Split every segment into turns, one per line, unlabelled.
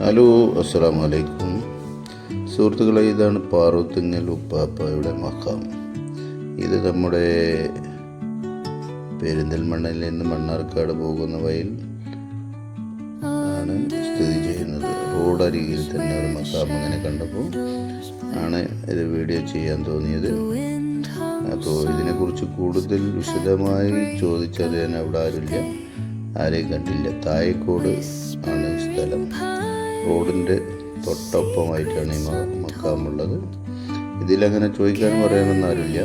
Hello അസ്സാം വലൈക്കും സുഹൃത്തുക്കളെ ഇതാണ് പാറുത്തിങ്ങൽ ഉപ്പാപ്പയുടെ മക്കാം ഇത് നമ്മുടെ പെരിന്തൽമണ്ണയിൽ നിന്ന് മണ്ണാർക്കാട് പോകുന്ന വയൽ ആണ് സ്ഥിതി ചെയ്യുന്നത്. റോഡരികിൽ തന്നെ ഒരു മക്കാം അങ്ങനെ കണ്ടപ്പോൾ ആണ് ഇത് വീഡിയോ ചെയ്യാൻ തോന്നിയത്. അപ്പോൾ ഇതിനെക്കുറിച്ച് കൂടുതൽ വിശദമായി ചോദിച്ചറിയാൻ അവിടെ ആരുമില്ല ആരെയും കണ്ടില്ല. തായക്കോട് ആണ് സ്ഥലം. റോഡിന്റെ തൊട്ടൊപ്പമായിട്ടാണ് ഈ മക്കാമുള്ളത്. ഇതിലങ്ങനെ ചോദിക്കാൻ പറയാനൊന്നും ആരുമില്ല.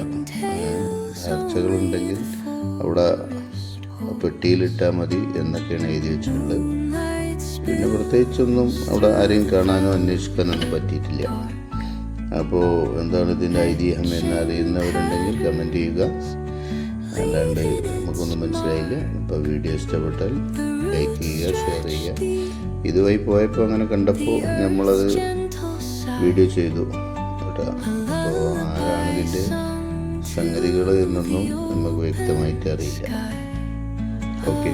ചർച്ചകളുണ്ടെങ്കിൽ അവിടെ പെട്ടിയിലിട്ടാൽ മതി എന്നൊക്കെയാണ് എഴുതി വെച്ചിട്ടുള്ളത്. പിന്നെ പ്രത്യേകിച്ചൊന്നും അവിടെ ആരെയും കാണാനോ അന്വേഷിക്കാനൊന്നും പറ്റിയിട്ടില്ല. അപ്പോൾ എന്താണ് ഇതിന്റെ ഐതിഹ്യം എന്ന് അറിയുന്നവരുണ്ടെങ്കിൽ കമന്റ് ചെയ്യുക. അല്ലാണ്ട് നമുക്കൊന്നും മനസ്സിലായില്ല. അപ്പോൾ വീഡിയോ ഇഷ്ടപ്പെട്ടാൽ ലൈക്ക് ചെയ്യുക ഷെയർ ചെയ്യുക. ഇതുവഴി പോയപ്പോൾ അങ്ങനെ കണ്ടപ്പോൾ നമ്മളത് വീഡിയോ ചെയ്തു. അപ്പോൾ ആരാണ് ഇതിന്റെ സംഗതികൾ എന്നൊന്നും നമുക്ക് വ്യക്തമായിട്ട് അറിയില്ല. ഓക്കെ.